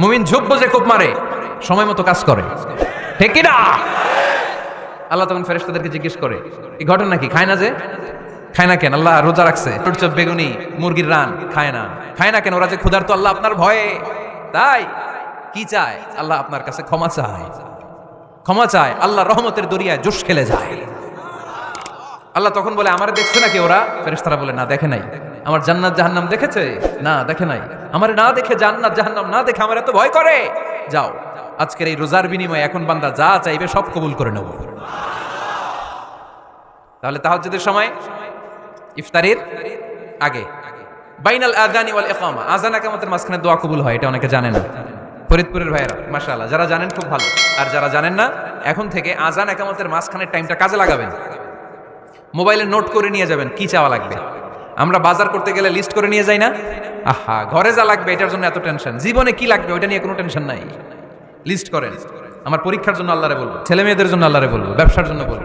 মুমিন ঝোপ বোঝে খুব মারে, সময় মতো কাজ করে। ঠিক কিনা? আল্লাহ তখন ফেরেশতাদেরকে জিজ্ঞেস করে, এই ঘটনা কি খায় না যে? খায় না কেন? আল্লাহ রোজা রাখছে। চপ, বেগুনি, মুরগির রান, খায় না। খায় না কেন? ওরা যে ক্ষুধার্ত, আল্লাহ আপনার ভয়ে। তাই? কি চায়? আল্লাহ আপনার কাছে ক্ষমা চায়। ক্ষমা চায়। আল্লাহ রহমতের দরিয়ায় জোশ খেলে যায়। আল্লাহ তখন বলে, আমার দেখছে নাকি ওরা? ফেরেশতারা বলে, না, দেখে নাই। আমার জান্নাত জাহান্নাম দেখেছে? না, দেখে নাই। আমার না দেখে জান্নাত জাহান্নাম না দেখে আমার এত ভয় করে? যাও, আজকের এই রোজার বিনিময়ে এখন বান্দা যা চাইবে সব কবুল করে নেব। তাহলে তাহাজ্জুদের সময়, ইফতারের আগে। বাইনাল আজানি ওয়াল ইকামা। আজান একামতের মাঝখানে দোয়া কবুল হয়, এটা অনেকে জানে না। ফরিদপুরের ভাইয়েরা, মাশাআল্লাহ, যারা জানেন খুব ভালো। আর যারা জানেন না, এখন থেকে আজান একামতের মাঝখানের টাইমটা কাজে লাগাবেন। মোবাইলে নোট করে নিয়ে যাবেন, কি চাওয়া লাগবে? আমরা বাজার করতে গেলে লিস্ট করে নিয়ে যাই না? আহা, ঘরে যা লাগবে, এটার জন্য এত টেনশন জীবনে কি লাগবে, ওইটা নিয়ে কোনো টেনশন নাই। লিস্ট করেন। আমার পরীক্ষার জন্য আল্লাহরে বলব ছেলে মেয়েদের জন্য আল্লাহরে বলব, ব্যবসার জন্য বলব।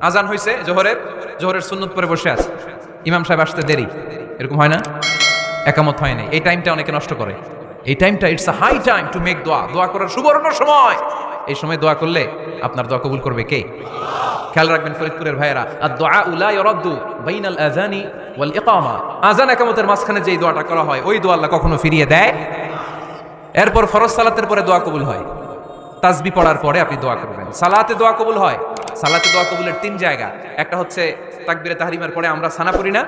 আজান হয়েছে জোহরের জোহরের সুন্নত পরে বসে আছে। ইমাম সাহেব আসতে দেরি। এরকম হয় না? একামত হয় নাই। এই টাইমটা অনেকে নষ্ট করে। এই টাইমটা it's a high time to make দোয়া দোয়া করার সুবর্ণ সময়। এই সময় দোয়া করলে আপনার দোয়া কবুল করবে কে? খেয়াল রাখবেন ফরিদপুরের ভাইয়েরা আর দোয়া উলা ইরাদ্দু বাইনাল আজানি ওয়াল ইকামা। আজান একামতের মাঝখানে যেই দোয়াটা করা হয়, ওই দোয়া আল্লাহ কখনো ফিরিয়ে দেয়? এরপর ফরজ সালাতের পরে দোয়া কবুল হয়। তাসবি পড়ার পরে আপনি দোয়া করবেন। সালাতে দোয়া কবুল হয়। সালাতে দোয়া কবুলের তিন জায়গা। একটা হচ্ছে তাকবিরে তাহরিমের পরে আমরা সানা পড়ি না?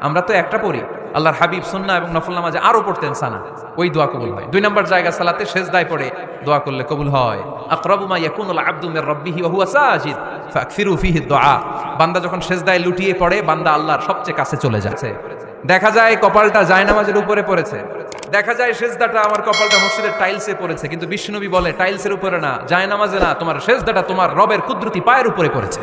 আমরা তো একটা পড়ি। আল্লাহর হাবিব সুন্না এবং নফল নামাজে আরও পড়তেন সানা, ওই দোয়া কবুল হয়। দুই নম্বর জায়গা সালাতে শেষ দায় পড়ে দোয়া করলে কবুল হয়। আকরাবু মা ইয়াকুনুল আবদু মির রাব্বিহি ওয়া হুয়া সাজিদ, ফাকফিরু ফিহি দুআ বান্দা যখন শেষ দায় লুটিয়ে পড়ে, বান্দা আল্লাহর সবচেয়ে কাছে চলে যাচ্ছে। দেখা যায় কপালটা জায়নামাজের উপরে পড়েছে। দেখা যায় সেজদাটা আমার কপালটা মসজিদের টাইলসে পড়েছে, কিন্তু বিষ্ণুনবী বলে, টাইলসের উপরে না, জায়নামাজে না, তোমার সেজদাটা তোমার রবের কুদরতি পায়ের উপরে পড়েছে।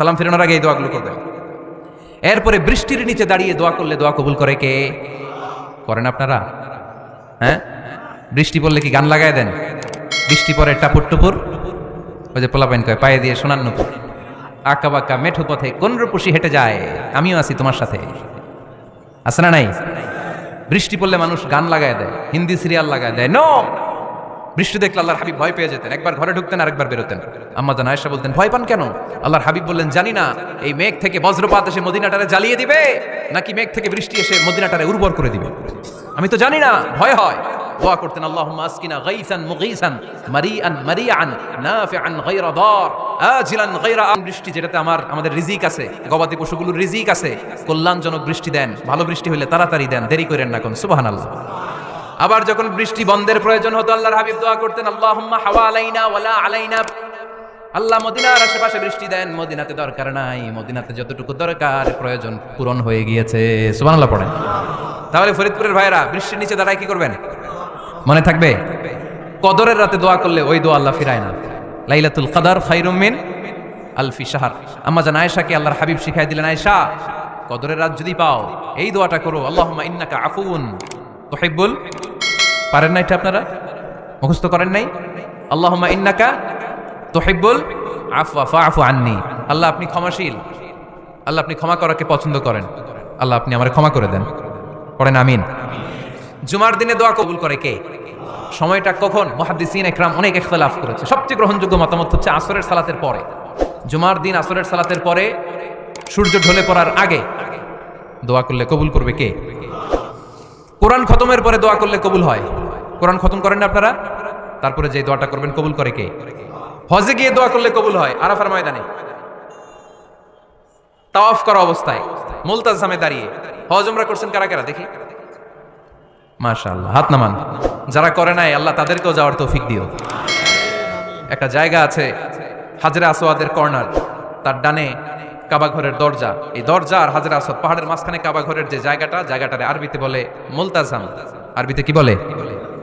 সালাম ফিরানোর আগে এই দোয়াগুলো করবেন এরপরে বৃষ্টির নিচে দাঁড়িয়ে দোয়া করলে দোয়া কবুল করে কে? করেন আপনারা? হ্যাঁ? বৃষ্টি পড়লে কি গান লাগায় দেন? বৃষ্টি পরে টাপুর টুপুর? ওই যে পোলাপাইন কয়, পায়ে দিয়ে সোনার নুপুর। আঁকা বাঁকা মেঠো পথে কোন রূপসী হেঁটে যায়। আমিও আছি তোমার সাথে। আছে না নাই? বৃষ্টি পড়লে মানুষ গান লাগায় দেয়, হিন্দি সিরিয়াল লাগায় দেয়। নো বৃষ্টি দেখলে আল্লাহর হাবিব ভয় পেয়ে যেতেন। একবার ঘরে ঢুকতেন, আরেকবার বেরোতেন। আম্মা জান আয়েশা বলতেন, ভয় পান কেন? আল্লাহর হাবিব বললেন, জানি না, এই মেঘ থেকে বজ্রপাত এসে মদিনাটারে জ্বালিয়ে দিবে, নাকি মেঘ থেকে বৃষ্টি এসে মদিনাটারে উর্বর করে দিবে? আমি তো জানি না, ভয় হয়। দোয়া করতেন, আল্লাহুম্মা আসকিনা গাইসান মুগীসান মারিআন মারিআন নাফিআন গায়রা দার, আজিলান গায়রা আন বৃষ্টি যেটাতে আমার, আমাদের রিজিক আছে, গবাদি পশুগুলোর রিজিক আছে, কল্যাণজনক বৃষ্টি দেন, ভালো বৃষ্টি হলে তাড়াতাড়ি দেন, দেরি করেন না কোন, সুবহানাল্লাহ। আবার যখন বৃষ্টি বন্ধের প্রয়োজন হতো, আল্লাহর হাবিব দোয়া করতেন, আল্লাহুম্মা হাওয়া আলাইনা ওয়ালা আলাইনা। আল্লাহ মদিনার আশেপাশে বৃষ্টি দেন, মদিনাতে দরকার নাই, মদিনাতে যতটুকু দরকার, প্রয়োজন পূরণ হয়ে গিয়েছে। সুবহানাল্লাহ পড়েন। তাহলে ফরিদপুরের ভাইরা বৃষ্টির নিচে দাঁড়ায় কি করবেন? মনে থাকবে? কদরের রাতে দোয়া করলে ওই দোয়া আল্লাহ ফিরায় না। লাইলাতুল কদর খায়রুম মিন আলফি শাহর। আম্মা জান আয়েশাকে আল্লাহর হাবিব শিখাই দিলেন, আয়েশা, কদরের রাত যদি পাও, এই দোয়াটা করো। আল্লাহুম্মা ইন্নাকা আফুন তুহিব্বুল পারেন না এটা আপনারা? মুখস্থ করেন নাই? আল্লাহুম্মা ইন্নাকা তুহিব্বুল আফওয়া, ফাআফু আননি। আল্লাহ আপনি ক্ষমাশীল। আল্লাহ আপনি ক্ষমা করাকে পছন্দ করেন। আল্লাহ আপনি আমার ক্ষমা করে দেন। পড়েন আমিন। জুমার দিনে দোয়া কবুল করে কে? সময়টা কখন? মুহাদ্দিসিন একরাম অনেক ইখতিলাফ করেছে। সবচেয়ে গ্রহণযোগ্য মতামত হচ্ছে আসরের সালাতের পরে। জুমার দিন আসরের সালাতের পরে সূর্য ঢলে পড়ার আগে দোয়া করলে কবুল করবে কে? কোরআন খতমের পরে দোয়া করলে কবুল হয়। কোরআন খতম করেন না আপনারা? তারপরে যে দোয়াটা করবেন, কবুল করে কে? হজে গিয়ে দোয়া করলে কবুল হয়, আরাফার ময়দানে। তাওয়াফ করা অবস্থায় মুলতাজামে দাঁড়িয়ে। হজ উমরা করছেন কারা কারা? দেখি। মাশাআল্লাহ, হাত নামান। যারা করে নাই, আল্লাহ তাদেরকেও যাওয়ার তৌফিক দিও। একটা জায়গা আছে, হাজরা আসোয়াদের কর্নার। তার ডানে কাবা ঘরের দরজা। এই দরজা আর হাজরা আসোয়াদ পাহাড়ের মাঝখানে কাবা ঘরের যে জায়গাটা, জায়গাটারে আরবিতে বলে মুলতাজাম আরবিতে কি বলে?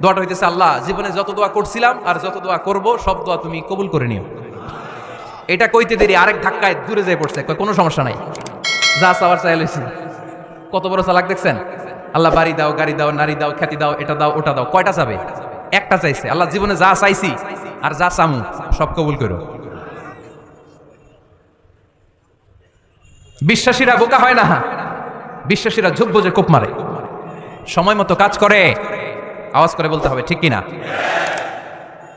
দোয়াটা হইতেছে আল্লাহ, জীবনে যত দোয়া করছিলাম আর যত দোয়া করব, সব দোয়া তুমি কবুল করে নিও। এটা কইতে দেরি, আরেক ধাক্কায় দূরে যেয়ে পড়ছে কোনো সমস্যা নাই। যা চাওয়ার চাই লইছি। কত বড় চালাক দেখছেন? আল্লাহ বাড়ি দাও, গাড়ি দাও, নারী দাও, খ্যাতি দাও, এটা দাও, ওটা দাও, কয়টা চাবে? একটা চাইছে। আল্লাহ জীবনে যা চাইছি আর যা চামু, সব কবুল করো। বিশ্বাসীরা বোকা হয় না। বিশ্বাসীরা ঝুঁক বোঝে কোপ মারে। সময় মতো কাজ করে। আওয়াজ করে বলতে হবে, ঠিক কিনা?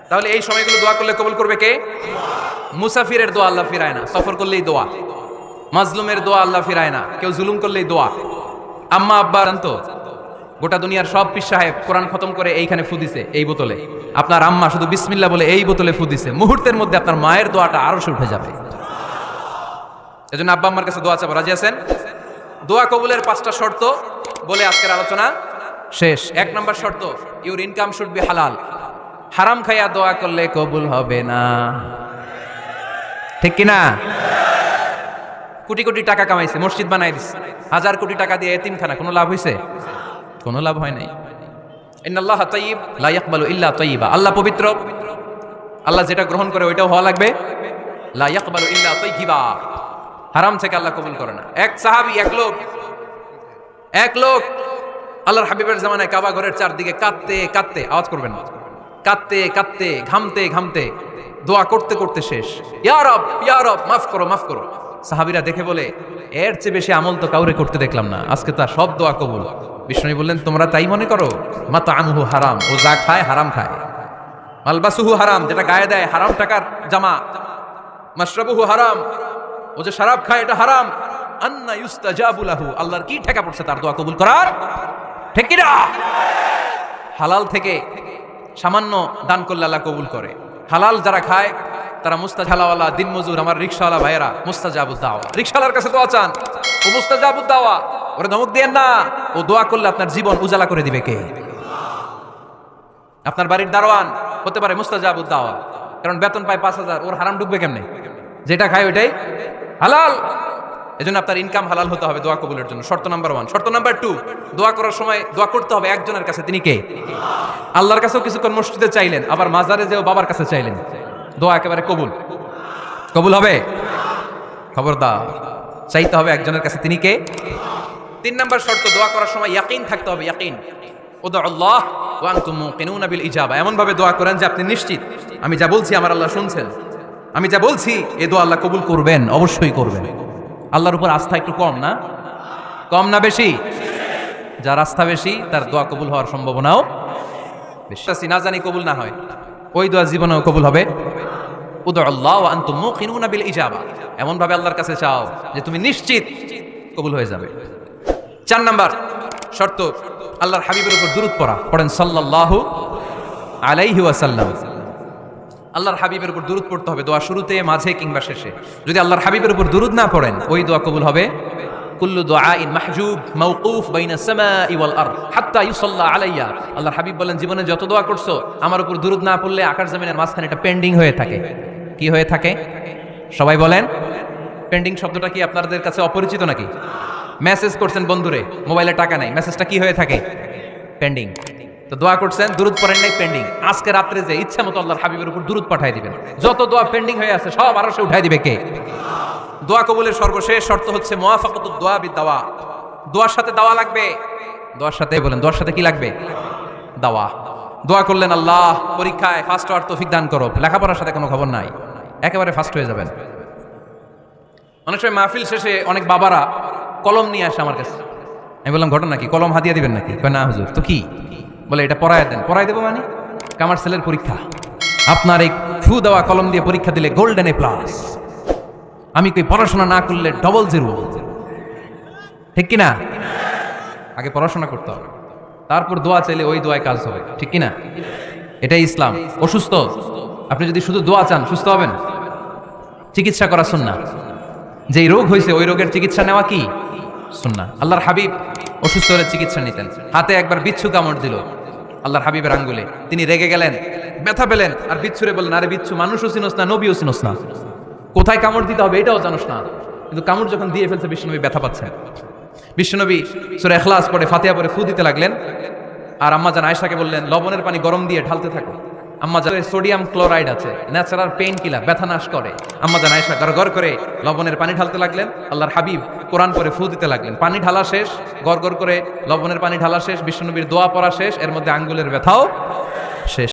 তাহলে এই সময়গুলো দোয়া করলে কবুল করবে কে? মুসাফিরের দোয়া আল্লাহ ফিরায় না, সফর করলেই দোয়া। মাজলুমের দোয়া আল্লাহ ফিরায় না, কেউ জুলুম করলেই দোয়া। আম্মা আব্বা আন্ত গোটা দুনিয়ার সব পিস সাহেব কোরআন খতম করে এইখানে ফু দিছে, এই বোতলে। আপনার আম্মা শুধু বিসমিল্লা বলে এই বোতলে ফুদিছে মুহূর্তের মধ্যে আপনার মায়ের দোয়াটা আরও উঠে যাবে। এজন্য আব্বা আম্মার কাছে দোয়া চাবো, রাজি আছেন? দোয়া কবুলের পাঁচটা শর্ত বলে আজকের আলোচনা। শেষ। এক নম্বর শর্ত ইউর ইনকাম শুড বি হালাল হারাম খাইয়া দোয়া করলে কবুল হবে না। ঠিক কিনা? কোটি কোটি টাকা কামাইছে, মসজিদ বানাই দিছে। হাজার কোটি টাকা দিয়ে এতিমখানা, কোনো লাভ হইছে? কোনো লাভ হয় নাই। ইন্নাল্লাহ তাইয়িব, লা ইয়াকবালু ইল্লা তাইয়িবা। আল্লাহ পবিত্র। আল্লাহ যেটা গ্রহণ করে ওইটাও হওয়া লাগবে। লা ইয়াকবালু ইল্লা তাইয়িবা। হারাম থেকে আল্লাহ কবুল করে না। এক সাহাবী, এক লোক। এক লোক। আল্লাহর হাবিবের জামানায় কাবা ঘরের চারদিকে কাঁদতে কাঁদতে, আওয়াজ করবেন কাঁদতে কাঁদতে, ঘামতে ঘামতে, দোয়া করতে করতে শেষ। ইয়ারব ইয়ারব মাফ করো মাফ করো। সাহাবিরা দেখে বলে, এর চেয়ে বেশি আমল তো কাউরে করতে দেখলাম না, আজকে তার সব দোয়া কবুল। বিষ্ণু বললেন, তোমরা তাই মনে করো? মাতা আমহু হারাম, ও যা খায় হারাম খায়। মালবাসুহু হারাম, যেটা গায়ে দেয় হারাম টাকার জামা। মাশরাবুহু হারাম, ও যে শরাব খায় এটা হারাম। আন্না ইউস্তাজাবু লাহু, আল্লাহর কি ঠেকা পড়ছে তার দোয়া কবুল করার? ঠিক না হালাল থেকে সামান্য দান করলে আল্লাহ কবুল করে। হালাল যারা খায়, তারা মুস্তাজালাওয়ালা দিন মজুর আমার রিক্সাওয়ালা ভাইয়েরা মুস্তাজাবুদ দাওয়া রিক্সাওয়ালার কাছে দোয়া চান, ও মুস্তাজাবুদ দাওয়া ওরে ধমক দিয়েন না, ও দোয়া করলে আপনার জীবন উজালা করে দিবে কে? আপনার বাড়ির দারোয়ান হতে পারে মুস্তাজাবুদ দাওয়া কারণ বেতন পায় পাঁচ হাজার, ওর হারাম ঢুকবে কেমনে? যেটা খায় ওইটাই। হালাল! এজন্য আপনার ইনকাম হালাল হতে হবে দোয়া কবুলের জন্য। শর্ত নাম্বার ওয়ান শর্ত নাম্বার টু দোয়া করার সময় দোয়া করতে হবে একজনের কাছে। তিনি কে? আল্লাহর কাছেও কিছুক্ষণ মসজিদে চাইলেন, আবার মাজারে যেও বাবার কাছে চাইলেন। দোয়া একেবারে কবুল। কবুল হবে? খবরদার। চাইতে হবে একজনের কাছে। তিনি কে? তিন নাম্বার শর্ত, দোয়া করার সময় ইয়াকিন থাকতে হবে, ইয়াকিন। ইজাবা। এমন ভাবে দোয়া করেন যে আপনি নিশ্চিত, আমি যা বলছি আমার আল্লাহ শুনছেন। আমি যা বলছি, এ দোয়া আল্লাহ কবুল করবেন, অবশ্যই করবেন। আল্লাহর উপর আস্থা একটু কম না? কম না বেশি? যার আস্থা বেশি, তার দোয়া কবুল হওয়ার সম্ভাবনাও বেশি। না জানি কবুল না হয়। ওই দোয়া জীবনেও কবুল হবে। এমন ভাবে আল্লাহর কাছে চাও যে তুমি নিশ্চিত কবুল হয়ে যাবে। চার নাম্বার শর্ত, আল্লাহর হাবিবের উপর দূরত পড়া। পড়েন সাল্লাল্লাহু আলাইহি ওয়াসাল্লাম। আল্লাহর হাবিবের উপর দুরুদ পড়তে হবে, দোয়া শুরুতে, মাঝে কিংবা শেষে। যদি আল্লাহর হাবিবের উপর দুরুদ না পড়েন, ওই দোয়া কবুল হবে। কুল্লু দুআইন মাহজুব, মাওকুফ বাইনা সামাই ওয়াল আরদ, হাত্তা ইউসাল্লা আলাইয়া। আল্লাহর হাবিব বলেন, জীবনে যত দোয়া করছ, আমার উপর দুরুদ না পড়লে আকাশ জমিনের মাঝখানে এটা পেন্ডিং হয়ে থাকে। কি হয়ে থাকে? সবাই বলেন পেন্ডিং শব্দটা কি আপনাদের কাছে অপরিচিত নাকি? মেসেজ করছেন, বন্ধুরে, মোবাইলে টাকা নাই। মেসেজটা কি হয়ে থাকে? পেন্ডিং তো দোয়া করছেন দূরত পড়েন নাই পেন্ডিং আজকে রাত্রে যে ইচ্ছা মতো আল্লাহর হাবিবের উপর দূরত পাঠাই দিবেন। যত দোয়া পেন্ডিং হয়ে আছে, সব আরও সে উঠাই দিবে কে? দোয়া কবুলের সর্বশেষ শর্ত হচ্ছে মোয়াফাকত দোয়া বি দাওয়া। দোয়ার সাথে দাওয়া লাগবে? দোয়ার সাথে বলেন, দোয়ার সাথে কি লাগবে? দাওয়া। দোয়া করলেন আল্লাহ, পরীক্ষায় ফার্স্ট হওয়ার তৌফিক দান করো। লেখাপড়ার সাথে কোনো খবর নাই। একেবারে ফার্স্ট হয়ে যাবেন। অনেক সময় মাহফিল শেষে অনেক বাবারা কলম নিয়ে আসে আমার কাছে। আমি বললাম, ঘটনা কি? কলম হাদিয়া দিবেন নাকি? না হুজুর। তো কি? বলে, এটা পড়ায় দেন। পড়ায় দেবো মানে? কামার পরীক্ষা। আপনার এই ফু দেওয়া কলম দিয়ে পরীক্ষা দিলে গোল্ডেন এ প্লাস আমি কই, পড়াশোনা না করলে ডবল জিরো ঠিক কি না আগে পড়াশোনা করতে হবে। তারপর দোয়া চাইলে ওই দোয়ায় কাজ হবে। ঠিক কি না এটাই ইসলাম। অসুস্থ? আপনি যদি শুধু দোয়া চান, সুস্থ হবেন? চিকিৎসা করা সুন্না যেই রোগ হয়েছে ওই রোগের চিকিৎসা নেওয়া কি? সুন্না আল্লাহর হাবিব অসুস্থ হলে চিকিৎসা নিতেন। হাতে একবার বিচ্ছু কামড় দিল। আল্লাহর হাবিবের আঙ্গুলে। তিনি রেগে গেলেন, ব্যথা পেলেন, আর বিচ্ছুরে বললেন, আরে বিচ্ছু, মানুষও চিনোস না, নবীও চিনোস না। কোথায় কামড় দিতে হবে এটাও জানোস না। কিন্তু কামড় যখন দিয়ে ফেলছে বিষ্ণুনবী ব্যথা পাচ্ছেন। বিষ্ণুনবী সুরে এখলাস পরে ফাতিয়া পরে ফু দিতে লাগলেন। আর আম্মা জান আয়সাকে বললেন, লবণের পানি গরম দিয়ে ঢালতে থাকো। আম্মা জানে সোডিয়াম ক্লোরাইড আছে, ন্যাচারাল পেইন কিলার, ব্যথা নাশ করে। আম্মা জান আয়েশা গড় করে লবণের পানি ঢালতে লাগলেন, আল্লাহর হাবিব কোরআন করে ফু দিতে লাগলেন। পানি ঢালা শেষ গড় করে লবণের পানি ঢালা শেষ, বিষ্ণুনবীর দোয়া পড়া শেষ, এর মধ্যে আঙ্গুলের ব্যথাও শেষ।